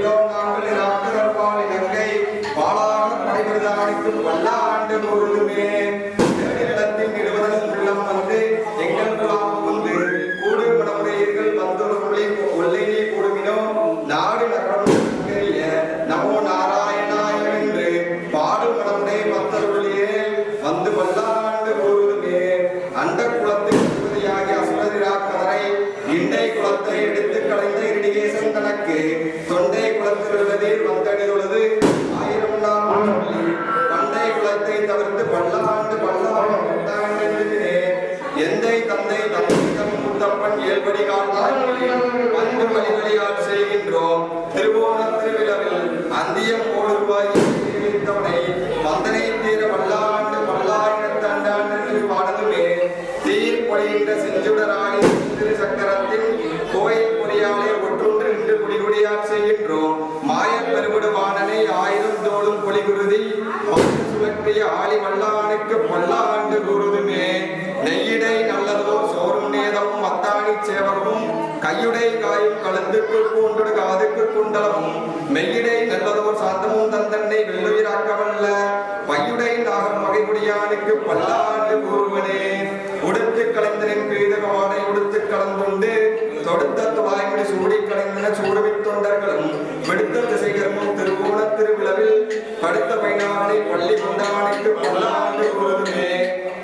பயிலோம் நாங்கள் நாட்டுதற்பால் இலங்கை. பாலாக படைபிரதானிக்கும் பல்லாண்டு முழுதுமே உள்ளம் வந்து புகுந்து வந்துள்ளே உள்ளே நாடு நகரம் நமோ நாராயணாய என்று பாடு மடமுறை பக்தருள்ளே வந்து பல்லாண்டு முழுதுமே அண்ட குலத்தின் அசுரதிரா கதரை இண்டை குலத்தை எடுத்து கலைந்த இடிகேசன் தனக்கு தொண்டை தந்தை தந்தைக்கம் முத்தப்பன் ஏழ்படி காட்டாய் அன்பு வழிவழியால் செய்கின்றோம். திருவோண திருவிழாவில் அந்தியம் போடுவாய். தெரிவித்தவனை வந்தனை தீர பல்லாண்டு பல்லாயிரத்தாண்டாண்டு பாடலுமே தீர் பொழிகின்ற செஞ்சுடராணி திரு சக்கரத்தின் கோயில் பொறியாலே ஒற்றொன்று நின்று குடிகுடியால் செய்கின்றோம். ஆயிரம் தோளும் பொலிகுருதி சுழற்றிய ஆளி வல்லானுக்கு பல்லாண்டு குருதி. கையுடை காயும் கலந்துக்கு பூண்டொடு காதுக்கு குண்டலமும் மெய்யிடை நல்லதோர் சாந்தமும் தந்தன்னை வெள்ளுயிராக்கவல்ல. பையுடை நாகம் வகைமுடியானுக்கு பல்லாண்டு கூறுவனே. உடுத்து கலைந்தனின் பீதகவானை உடுத்து கலந்துண்டு தொடுத்த துவாய்மொழி சூடி கலைந்தன சூடுவித் தொண்டர்களும் விடுத்த திசைகரமும் திருவோண திருவிழவில் படுத்த பைனானை பள்ளி குண்டானுக்கு பல்லாண்டு